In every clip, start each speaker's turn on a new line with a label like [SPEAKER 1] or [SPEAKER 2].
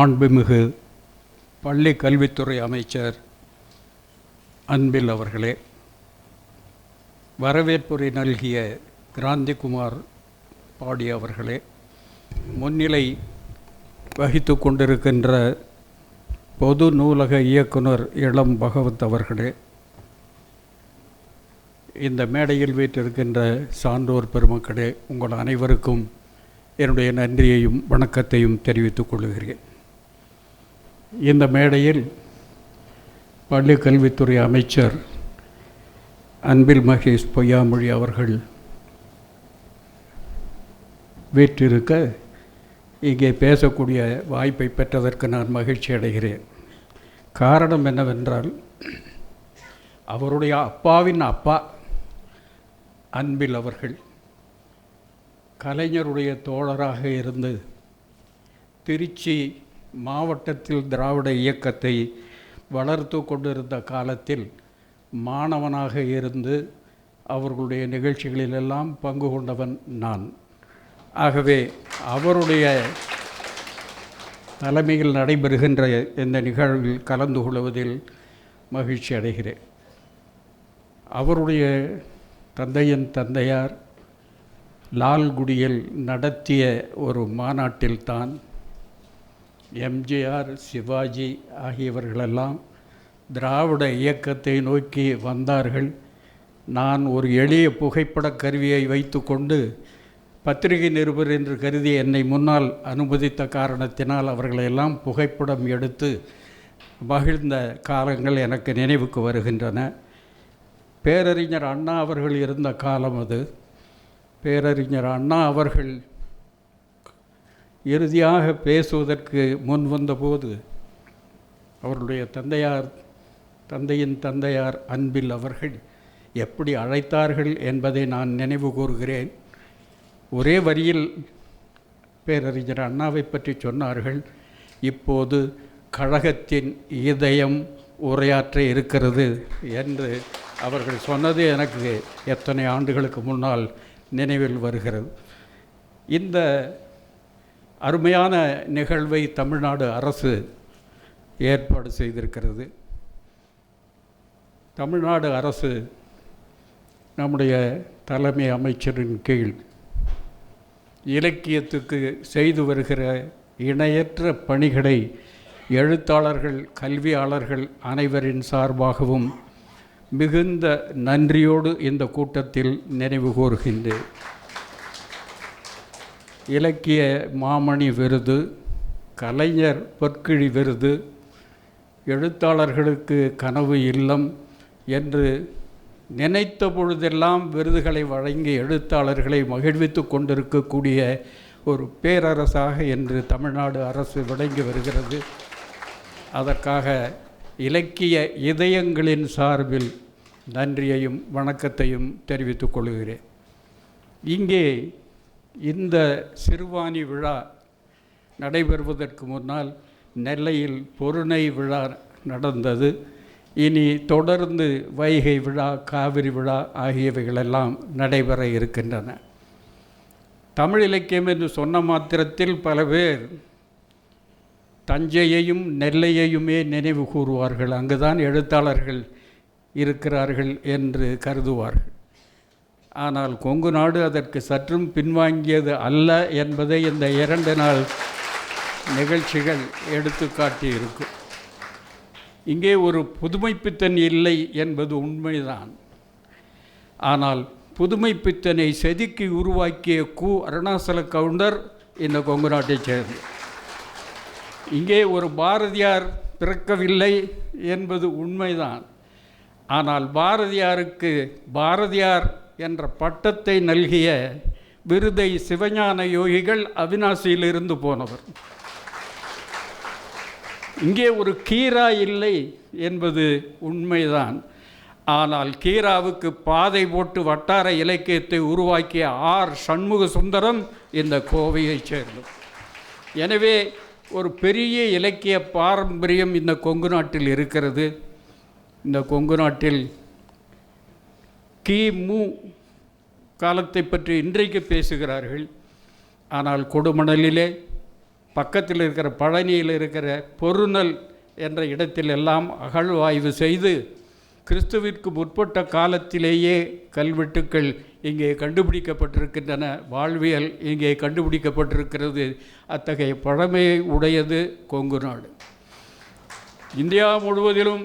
[SPEAKER 1] மாண்புமிகு பள்ளி கல்வித்துறை அமைச்சர் அன்பில் அவர்களே வரவேற்புரை நல்கிய கிராந்திகுமார் பாடி அவர்களே முன்னிலை வகித்து கொண்டிருக்கின்ற பொது நூலக இயக்குனர் இளம் பகவத் அவர்களே இந்த மேடையில் வீற்றிருக்கின்ற சான்றோர் பெருமக்களே உங்கள் அனைவருக்கும் என்னுடைய நன்றியையும் வணக்கத்தையும் தெரிவித்துக் கொள்கிறேன். இந்த மேடையில் பள்ளி கல்வித்துறை அமைச்சர் அன்பில் மகேஷ் பொய்யாமொழி அவர்கள் வீற்றிருக்க இங்கே பேசக்கூடிய வாய்ப்பை பெற்றதற்கு நான் மகிழ்ச்சி அடைகிறேன். காரணம் என்னவென்றால் அவருடைய அப்பாவின் அப்பா அன்பில் அவர்கள் கலைஞருடைய தோழராக இருந்து திருச்சி மாவட்டத்தில் திராவிட இயக்கத்தை வளர்த்து கொண்டிருந்த காலத்தில் மாணவனாக இருந்து அவர்களுடைய நிகழ்ச்சிகளிலெல்லாம் பங்கு கொண்டவன் நான். ஆகவே அவருடைய தலைமையில் நடைபெறுகின்ற இந்த நிகழ்வில் கலந்து கொள்வதில் மகிழ்ச்சி அடைகிறேன். அவருடைய தந்தையின் தந்தையார் லால்குடியில் நடத்திய ஒரு மாநாட்டில்தான் எம்ஜிஆர் சிவாஜி ஆகியவர்களெல்லாம் திராவிட இயக்கத்தை நோக்கி வந்தார்கள். நான் ஒரு எளிய புகைப்பட கருவியை வைத்துக்கொண்டு பத்திரிகை நிருபர் என்று கருதி என்னை முன்னால் அனுமதித்த காரணத்தினால் அவர்களையெல்லாம் புகைப்படம் எடுத்து மகிழ்ந்த காலங்கள் எனக்கு நினைவுக்கு வருகின்றன. பேரறிஞர் அண்ணா அவர்கள் இருந்த காலம் அது. பேரறிஞர் அண்ணா அவர்கள் இறுதியாக பேசுவதற்கு முன் வந்தபோது அவருடைய தந்தையார் தந்தையின் தந்தையார் அன்பில் அவர்கள் எப்படி அழைத்தார்கள் என்பதை நான் நினைவு கூறுகிறேன். ஒரே வரியில் பேரறிஞர் அண்ணாவை பற்றி சொன்னார்கள் இப்போது கழகத்தின் இதயம் உரையாற்ற இருக்கிறது என்று அவர்கள் சொன்னது எனக்கு எத்தனை ஆண்டுகளுக்கு முன்னால் நினைவில் வருகிறது. இந்த அருமையான நிகழ்வை தமிழ்நாடு அரசு ஏற்பாடு செய்திருக்கிறது. தமிழ்நாடு அரசு நம்முடைய தலைமை அமைச்சரின் கீழ் இலக்கியத்துக்கு செய்து வருகிற இணையற்ற பணிகளை எழுத்தாளர்கள் கல்வியாளர்கள் அனைவரின் சார்பாகவும் மிகுந்த நன்றியோடு இந்த கூட்டத்தில் நினைவு கூறுகின்றேன். இலக்கிய மாமணி விருது கலைஞர் பொற்கிழி விருது எழுத்தாளர்களுக்கு கனவு இல்லம் என்று நினைத்த பொழுதெல்லாம் விருதுகளை வழங்கி எழுத்தாளர்களை மகிழ்வித்து கொண்டிருக்கக்கூடிய ஒரு பேரரசாக என்று தமிழ்நாடு அரசு விளங்கி வருகிறது. அதற்காக இலக்கிய இதயங்களின் சார்பில் நன்றியையும் வணக்கத்தையும் தெரிவித்துக் கொள்கிறேன். இங்கே இந்த சிறுவாணி விழா நடைபெறுவதற்கு முன்னால் நெல்லையில் பொருணை விழா நடந்தது. இனி தொடர்ந்து வைகை விழா காவிரி விழா ஆகியவைகளெல்லாம் நடைபெற இருக்கின்றன. தமிழ் இலக்கியம் என்று சொன்ன மாத்திரத்தில் பல பேர் தஞ்சையையும் நெல்லையையுமே நினைவு கூறுவார்கள். அங்குதான் எழுத்தாளர்கள் இருக்கிறார்கள் என்று கருதுவார்கள். ஆனால் கொங்கு நாடு அதற்கு சற்றும் பின்வாங்கியது அல்ல என்பதை இந்த இரண்டு நாள் நிகழ்ச்சிகள் எடுத்து காட்டியிருக்கும் இங்கே ஒரு புதுமைப்பித்தன் இல்லை என்பது உண்மைதான். ஆனால் புதுமைப்பித்தனை செதுக்கி உருவாக்கிய கு. அருணாசல கவுண்டர் இந்த கொங்கு நாட்டைச் சேர்ந்து இங்கே ஒரு பாரதியார் பிறக்கவில்லை என்பது உண்மைதான். ஆனால் பாரதியாருக்கு பாரதியார் என்ற பட்டத்தை நல்கிய விருதை சிவஞான யோகிகள் அவினாசியிலிருந்து போனவர். இங்கே ஒரு கீரா இல்லை என்பது உண்மைதான். ஆனால் கீராவுக்கு பாதை போட்டு வட்டார இலக்கியத்தை உருவாக்கிய ஆர் சண்முக சுந்தரம் இந்த கோவையைச் சேர்ந்தது எனவே ஒரு பெரிய இலக்கிய பாரம்பரியம் இந்த கொங்கு நாட்டில் இருக்கிறது. இந்த கொங்கு நாட்டில் கிமு காலத்தை பற்றி இன்றைக்கு பேசுகிறார்கள். ஆனால் கொடுமணலிலே பக்கத்தில் இருக்கிற பழனியில் இருக்கிற பொருநல் என்ற இடத்தில் எல்லாம் அகழ்வாய்வு செய்து கிறிஸ்துவிற்கு முற்பட்ட காலத்திலேயே கல்வெட்டுக்கள் இங்கே கண்டுபிடிக்கப்பட்டிருக்கின்றன. வாழ்வியல் இங்கே கண்டுபிடிக்கப்பட்டிருக்கிறது. அத்தகைய பழமையை உடையது கொங்கு நாடு. இந்தியா முழுவதிலும்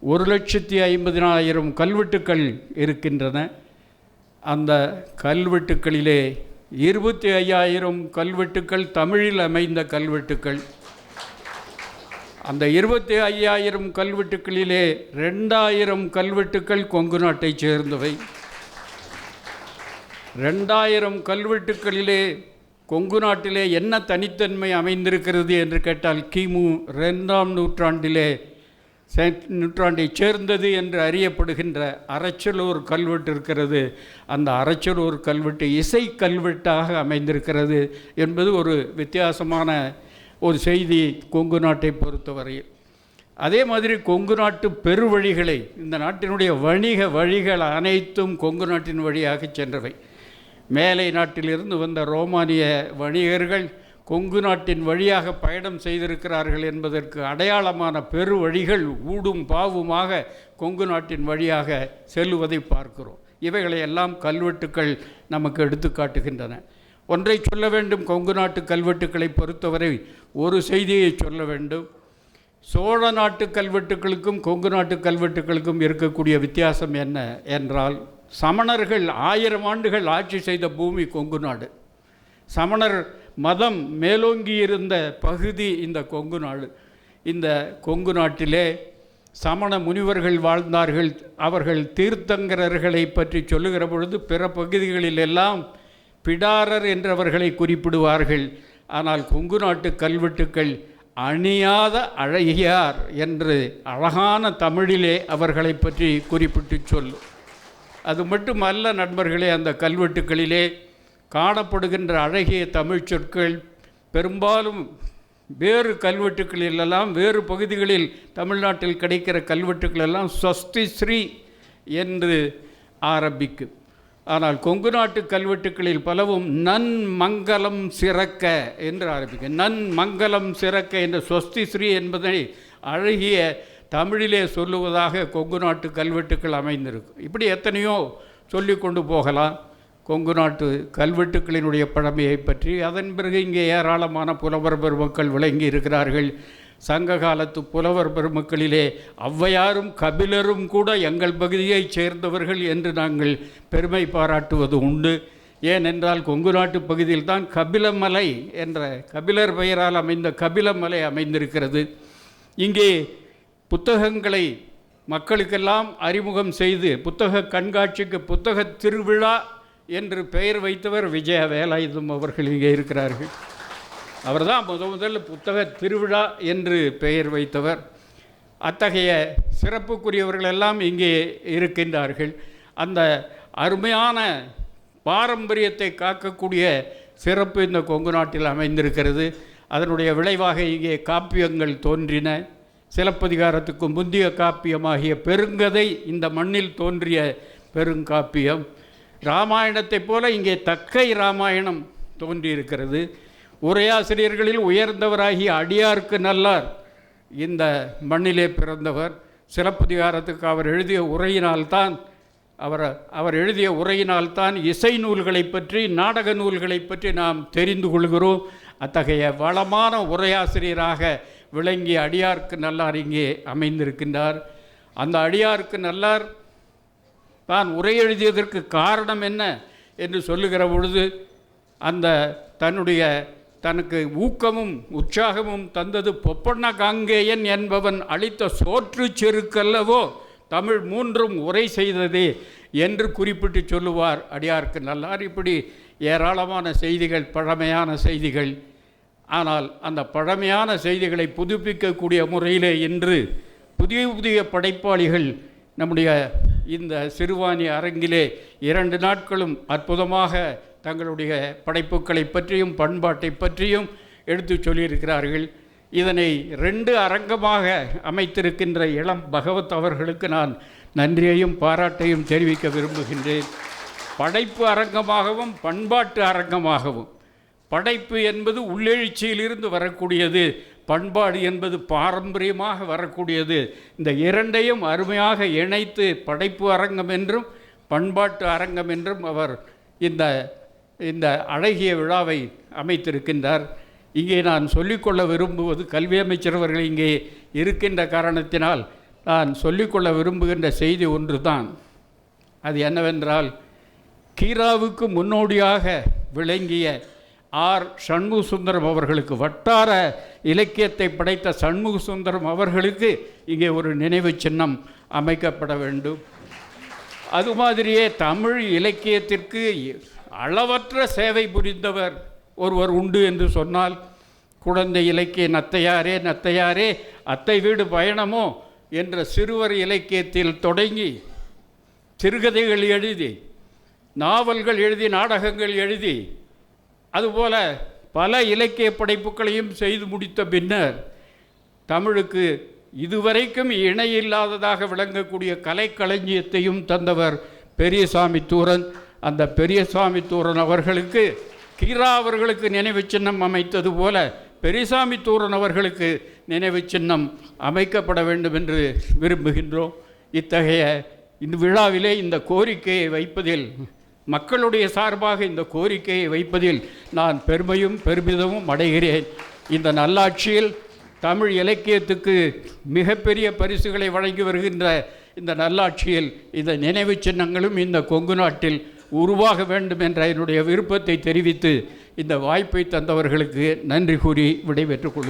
[SPEAKER 1] ஒரு லட்சத்தி ஐம்பதினாயிரம் கல்வெட்டுக்கள் இருக்கின்றன. அந்த கல்வெட்டுக்களிலே இருபத்தி ஐயாயிரம் கல்வெட்டுக்கள் தமிழில் அமைந்த கல்வெட்டுக்கள். அந்த இருபத்தி ஐயாயிரம் கல்வெட்டுக்களிலே ரெண்டாயிரம் கல்வெட்டுக்கள் கொங்கு நாட்டைச் சேர்ந்தவை. ரெண்டாயிரம் கல்வெட்டுக்களிலே கொங்கு நாட்டிலே என்ன தனித்தன்மை அமைந்திருக்கிறது என்று கேட்டால் கிமு ரெண்டாம் நூற்றாண்டிலே நூற்றாண்டை நூற்றாண்டைச் சேர்ந்தது என்று அறியப்படுகின்ற அரச்சலூர் கல்வெட்டு இருக்கிறது. அந்த அரச்சலூர் கல்வெட்டு இசை கல்வெட்டாக அமைந்திருக்கிறது என்பது ஒரு வித்தியாசமான ஒரு செய்தி கொங்கு நாட்டை பொறுத்தவரையில். அதே மாதிரி கொங்கு நாட்டு பெருவழிகளை இந்த நாட்டினுடைய வணிக வழிகள் அனைத்தும் கொங்கு நாட்டின் வழியாக சென்றவை. மேலை நாட்டிலிருந்து வந்த ரோமானிய வணிகர்கள் கொங்கு நாட்டின் வழியாக பயணம் செய்திருக்கிறார்கள் என்பதற்கு அடையாளமான பெரு வழிகள் ஊடும் பாவுமாக கொங்கு நாட்டின் வழியாக செல்லுவதை பார்க்கிறோம். இவைகளை எல்லாம் கல்வெட்டுக்கள் நமக்கு எடுத்து காட்டுகின்றன. ஒன்றை சொல்ல வேண்டும் கொங்கு நாட்டு கல்வெட்டுக்களை பொறுத்தவரை ஒரு செய்தியை சொல்ல வேண்டும். சோழ நாட்டு கல்வெட்டுக்களுக்கும் கொங்கு நாட்டு கல்வெட்டுக்களுக்கும் இருக்கக்கூடிய வித்தியாசம் என்ன என்றால் சமணர்கள் ஆயிரம் ஆண்டுகள் ஆட்சி செய்த பூமி கொங்கு நாடு. சமணர் மதம் மேலோங்கியிருந்த பகுதி இந்த கொங்கு நாடு. இந்த கொங்கு நாட்டிலே சமண முனிவர்கள் வாழ்ந்தார்கள். அவர்கள் தீர்த்தங்கரர்களை பற்றி சொல்லுகிற பொழுது பிற பகுதிகளில் எல்லாம் பிடாரர் என்றவர்களை குறிப்பிடுவார்கள். ஆனால் கொங்கு நாட்டு கல்வெட்டுக்கள் அணியாத அழகியார் என்று அழகான தமிழிலே அவர்களை பற்றி குறிப்பிட்டு சொல்லும் அது மட்டுமல்ல நண்பர்களே அந்த கல்வெட்டுக்களிலே காணப்படுகின்ற அழகிய தமிழ் சொற்கள் பெரும்பாலும் வேறு கல்வெட்டுக்களிலெல்லாம் வேறு பகுதிகளில் தமிழ்நாட்டில் கிடைக்கிற கல்வெட்டுக்கள் எல்லாம் ஸ்வஸ்தி ஸ்ரீ என்று ஆரம்பிக்கும். ஆனால் கொங்கு நாட்டு கல்வெட்டுக்களில் பலவும் நன் மங்கலம் சிறக்க என்று ஆரம்பிக்கும். நன் மங்கலம் சிறக்க என்ற ஸ்வஸ்தி ஸ்ரீ என்பதை அழகிய தமிழிலே சொல்லுவதாக கொங்கு நாட்டு கல்வெட்டுக்கள் அமைந்திருக்கும். இப்படி எத்தனையோ சொல்லி கொண்டு போகலாம். கொங்கு நாட்டு கல்வெட்டுக்களினுடைய பழமையை பற்றி அதன் பிறகு இங்கே ஏராளமான புலவர் பெருமக்கள் விளங்கி இருக்கிறார்கள். சங்க காலத்து புலவர் பெருமக்களிலே ஔவையாரும் கபிலரும் கூட எங்கள் பகுதியைச் சேர்ந்தவர்கள் என்று நாங்கள் பெருமை பாராட்டுவது உண்டு. ஏனென்றால் கொங்கு நாட்டு பகுதியில் தான் கபிலமலை என்ற கபிலர் பெயரால் அமைந்த கபிலமலை அமைந்திருக்கிறது. இங்கே புத்தகங்களை மக்களுக்கெல்லாம் அறிமுகம் செய்து புத்தக கண்காட்சிக்கு புத்தக திருவிழா என்று பெயர் வைத்தவர் விஜய வேலாயுதம் அவர்கள் இங்கே இருக்கிறார்கள். அவர்தான் முத முதல்ல புத்தக திருவிழா என்று பெயர் வைத்தவர். அத்தகைய சிறப்புக்குரியவர்கள் எல்லாம் இங்கே இருக்கின்றார்கள். அந்த அருமையான பாரம்பரியத்தை காக்கக்கூடிய சிறப்பு இந்த கொங்கு நாட்டில் அமைந்திருக்கிறது. அதனுடைய விளைவாக இங்கே காப்பியங்கள் தோன்றின. சிலப்பதிகாரத்துக்கு முந்திய காப்பியமாகிய பெருங்கதை இந்த மண்ணில் தோன்றிய பெருங்காப்பியம். ராமாயணத்தைப் போல இங்கே தக்கை ராமாயணம் தோன்றியிருக்கிறது. உரையாசிரியர்களில் உயர்ந்தவராகிய அடியார்க்கு நல்லார். இந்த மண்ணிலே பிறந்தவர் சிலப்பதிகாரத்துக்கு அவர் எழுதிய உரையினால்தான் அவர் அவர் எழுதிய உரையினால்தான் இசை நூல்களை பற்றி நாடக நூல்களை பற்றி நாம் தெரிந்து கொள்கிறோம். அத்தகைய வளமான உரையாசிரியராக விளங்கிய அடியார்க்கு நல்லார் இங்கே அமைந்திருக்கின்றார். அந்த அடியார்க்கு நல்லார் தான் உரை எழுதியதற்கு காரணம் என்ன என்று சொல்லுகிற பொழுது அந்த தன்னுடைய தனக்கு ஊக்கமும் உற்சாகமும் தந்தது பொப்பண்ண காங்கேயன் என்பவன் அளித்த சோற்று செருக்கல்லவோ தமிழ் மூன்றும் உரை செய்ததே என்று குறிப்பிட்டு சொல்லுவார் அடியார்க்கு. நல்லார் இப்படி ஏராளமான செய்திகள் பழமையான செய்திகள். ஆனால் அந்த பழமையான செய்திகளை புதுப்பிக்கக்கூடிய முறையிலே இன்று புதிய புதிய படைப்பாளிகள் நம்முடைய இந்த சிறுவாணி அரங்கிலே இரண்டு நாட்களும் அற்புதமாக தங்களுடைய படைப்புகளை பற்றியும் பண்பாட்டை பற்றியும் எடுத்துச் சொல்லியிருக்கிறார்கள். இதனை ரெண்டு அரங்கமாக அமைத்திருக்கின்ற இளம் பகவத் அவர்களுக்கு நான் நன்றியையும் பாராட்டையும் தெரிவிக்க விரும்புகின்றேன். படைப்பு அரங்கமாகவும் பண்பாட்டு அரங்கமாகவும். படைப்பு என்பது உள்ளெழுச்சியிலிருந்து வரக்கூடியது. பண்பாடு என்பது பாரம்பரியமாக வரக்கூடியது. இந்த இரண்டையும் அருமையாக இணைத்து படைப்பு அரங்கம் என்றும் பண்பாட்டு அரங்கம் என்றும் அவர் இந்த இந்த அழகிய விழாவை அமைத்திருக்கின்றார். இங்கே நான் சொல்லிக்கொள்ள விரும்புவது கல்வி அமைச்சர் அவர்கள் இங்கே இருக்கின்ற காரணத்தினால் நான் சொல்லிக்கொள்ள விரும்புகின்ற செய்தி ஒன்று தான் அது என்னவென்றால் கீராவுக்கு முன்னோடியாக விளங்கிய ஆர். சண்முக சுந்தரம் அவர்களுக்கு வட்டார இலக்கியத்தை படைத்த சண்முக சுந்தரம் அவர்களுக்கு இங்கே ஒரு நினைவு சின்னம் அமைக்கப்பட வேண்டும். அது மாதிரியே தமிழ் இலக்கியத்திற்கு அளவற்ற சேவை புரிந்தவர் ஒருவர் உண்டு என்று சொன்னால் குழந்தை இலக்கிய நத்தையாரே நத்தையாரே அத்தை வீடு பயணமோ என்ற சிறுவர் இலக்கியத்தில் தொடங்கி சிறுகதைகள் எழுதி நாவல்கள் எழுதி நாடகங்கள் எழுதி அதுபோல் பல இலக்கிய படைப்புகளையும் செய்து முடித்த பின்னர் தமிழுக்கு இதுவரைக்கும் இணையில்லாததாக விளங்கக்கூடிய கலைக்களஞ்சியத்தையும் தந்தவர் பெரியசாமி தூரன். அந்த பெரியசாமி தூரன் அவர்களுக்கு கீரா அவர்களுக்கு நினைவு சின்னம் அமைத்தது போல பெரியசாமி தூரன் அவர்களுக்கு நினைவு சின்னம் அமைக்கப்பட வேண்டும் என்று விரும்புகின்றோம். இத்தகைய இந்த விழாவிலே இந்த கோரிக்கையை வைப்பதில் மக்களுடைய சார்பாக இந்த கோரிக்கையை வைப்பதில் நான் பெருமையும் பெருமிதமும் அடைகிறேன். இந்த நல்லாட்சியில் தமிழ் இலக்கியத்துக்கு மிகப்பெரிய பரிசுகளை வழங்கி வருகின்ற இந்த நல்லாட்சியில் இந்த நினைவு சின்னங்களும் இந்த கொங்கு நாட்டில் உருவாக வேண்டும் என்ற என்னுடைய விருப்பத்தை தெரிவித்து இந்த வாய்ப்பை தந்தவர்களுக்கு நன்றி கூறி விடைபெற்றுக் கொள்கிறேன்.